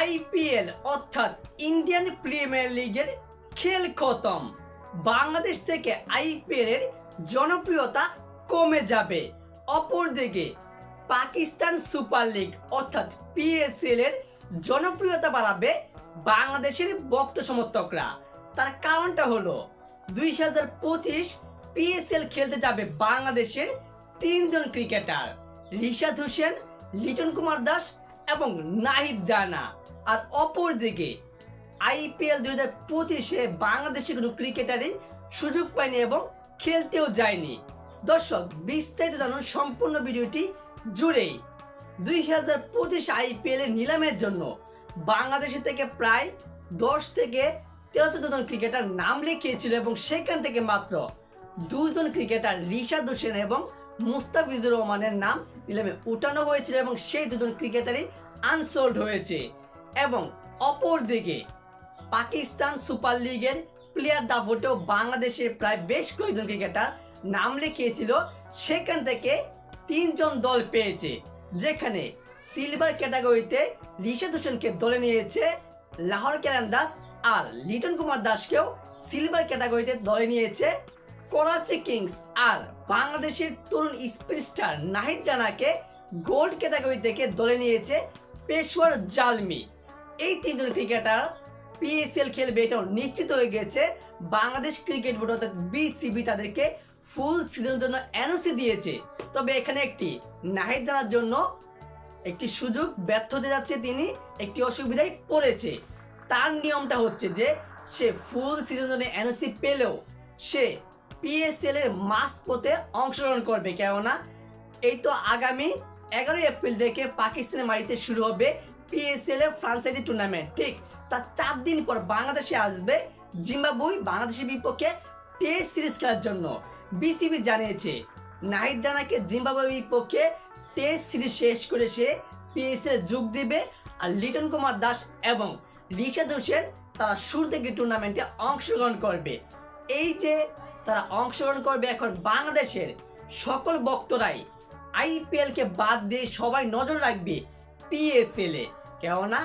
IPL, অর্থাৎ Indian premier লিগের খেল খতম। বাংলাদেশ থেকে আইপিএল এর জনপ্রিয়তা কমে যাবে। অপরদিকে, পাকিস্তান সুপার লিগ, অর্থাৎ পিএসএল এর জনপ্রিয়তা বাড়াবে বাংলাদেশের ভক্ত সমর্থকরা। তার কারণটা হলো, দুই হাজার পঁচিশ পিএসএল খেলতে যাবে বাংলাদেশের তিনজন ক্রিকেটার, রিশাদ হোসেন, লিটন কুমার দাস এবং নাহিদ জানা আর অপরদিকে আইপিএল দুই হাজার পঁচিশে বাংলাদেশে কোনো ক্রিকেটারই সুযোগ পায়নি এবং খেলতেও যায়নি। দর্শক, বিস্তারিত জানুন সম্পূর্ণ ভিডিওটি জুড়েই। দুই হাজার পঁচিশ আইপিএল এর নিলামের জন্য বাংলাদেশে থেকে প্রায় দশ থেকে তেরো জন ক্রিকেটার নাম লিখিয়েছিল এবং সেখান থেকে মাত্র দুজন ক্রিকেটার রিশাদ হোসেন এবং মুস্তাফিজুর রহমানের নাম নিলামে উঠানো হয়েছিল এবং সেই দুজন ক্রিকেটারই আনসোল্ড হয়েছে। এবং অপরদিকে পাকিস্তান সুপার লিগের প্লেয়ার দাভোটেও বাংলাদেশের প্রায় বেশ কয়েকজন ক্রিকেটার নাম লিখিয়েছিল। সেখান থেকে তিনজন দল পেয়েছে, যেখানে সিলভার ক্যাটাগরিতে রিশাদ হোসেনকে দলে নিয়েছে লাহোর দাস আর লিটন কুমার দাসকেও সিলভার ক্যাটাগরিতে দলে নিয়েছে করাচি কিংস আর বাংলাদেশের তরুণ স্পিড স্টার নাহিদ রানাকে গোল্ড ক্যাটাগরি থেকে দলে নিয়েছে পেশোয়ার জালমি। এই তিনজন ক্রিকেটার পিএসএল খেলবে, এটাও নিশ্চিত হয়ে গেছে। বাংলাদেশ ক্রিকেট বোর্ড অর্থাৎ বিসিবি তাদেরকে ফুল সিজনের জন্য এনওসি দিয়েছে। তবে এখানে একটি নাহিদ জানার জন্য একটি সুযোগ ব্যর্থ হতে যাচ্ছে তিনি, একটি অসুবিধায় পড়েছে। তার নিয়মটা হচ্ছে যে, সে ফুল সিজন জন্য এনওসি পেলেও সে পিএসএল এর মাস পথে অংশগ্রহণ করবে, কেননা এই তো আগামী এগারোই এপ্রিল থেকে পাকিস্তানের মাটিতে শুরু হবে পিএসএল এর ফ্রান্সাইজি টুর্নামেন্ট ঠিক? তার চার দিন পর বাংলাদেশে আসবে জিম্বাবুই বাংলাদেশের বিপক্ষে টেস্ট সিরিজ খেলার জন্য। বিসিবি জানিয়েছে, নাহিদ রানাকে জিম্বাবুয়ের বিপক্ষে টেস্ট সিরিজ শেষ করে সে পিএসএল যোগ দিবে আর লিটন কুমার দাস এবং রিশাদ হোসেন তারা থেকে টুর্নামেন্টে অংশগ্রহণ করবে। এই যে তারা অংশগ্রহণ করবে এখন বাংলাদেশের সকল বক্তরাই আইপিএল কে বাদ দিয়ে সবাই নজর রাখবে পিএসএল এ। কেননা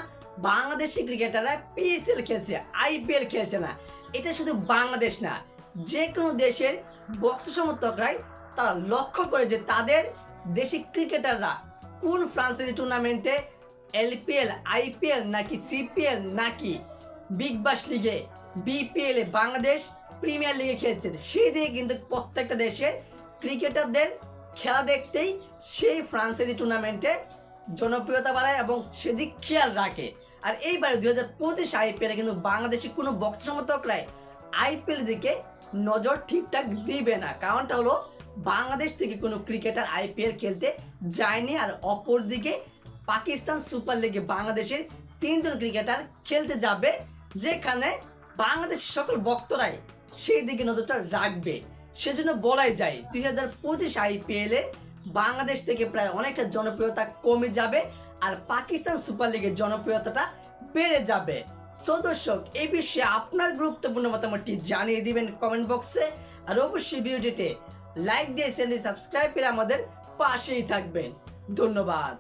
বাংলাদেশি ক্রিকেটাররা পিএসএল খেলছে আইপিএল খেলছে না। এটা শুধু বাংলাদেশ না, যে কোনো দেশের বক্ত সমর্থকরাই তারা লক্ষ্য করে যে তাদের দেশি ক্রিকেটাররা কোন ফ্রান্সের টুর্নামেন্টে এলপিএল আইপিএল নাকি সিপিএল নাকি বিগ বাস লিগে বিপিএল বাংলাদেশ প্রিমিয়ার লিগে খেলছে, সেই দিকে কিন্তু প্রত্যেকটা দেশের ক্রিকেটারদের খেলা দেখতেই সেই ফ্রান্সের টুর্নামেন্টে জনপ্রিয়তা বাড়ায় এবং সেদিক খেয়াল রাখে। আর এইবারে দুই হাজার পঁচিশ আইপিএলে কিন্তু বাংলাদেশি কোনো বক্ত সমর্থকরাই আইপিএল দিকে নজর ঠিকঠাক দিবে না। কারণটা হলো বাংলাদেশ থেকে কোনো ক্রিকেটার আইপিএল খেলতে যায়নি আর অপরদিকে পাকিস্তান সুপার লিগে বাংলাদেশের তিনজন ক্রিকেটার খেলতে যাবে, যেখানে বাংলাদেশের সকল বক্তরাই সেই দিকে নজরটা রাখবে। সেজন্য বলাই যায় দুই হাজার পঁচিশ আইপিএলে বাংলাদেশ থেকে প্রায় অনেকটা জনপ্রিয়তা কমে যাবে আর পাকিস্তান সুপার লিগের জনপ্রিয়তাটা বেড়ে যাবে। সো দর্শক, এই বিষয়ে আপনার গুরুত্বপূর্ণ মতামতটি জানিয়ে দিবেন কমেন্ট বক্সে আর অবশ্যই ভিডিওটিতে লাইক দিয়ে সেন্ডি সাবস্ক্রাইব করে আমাদের পাশেই থাকবেন। ধন্যবাদ।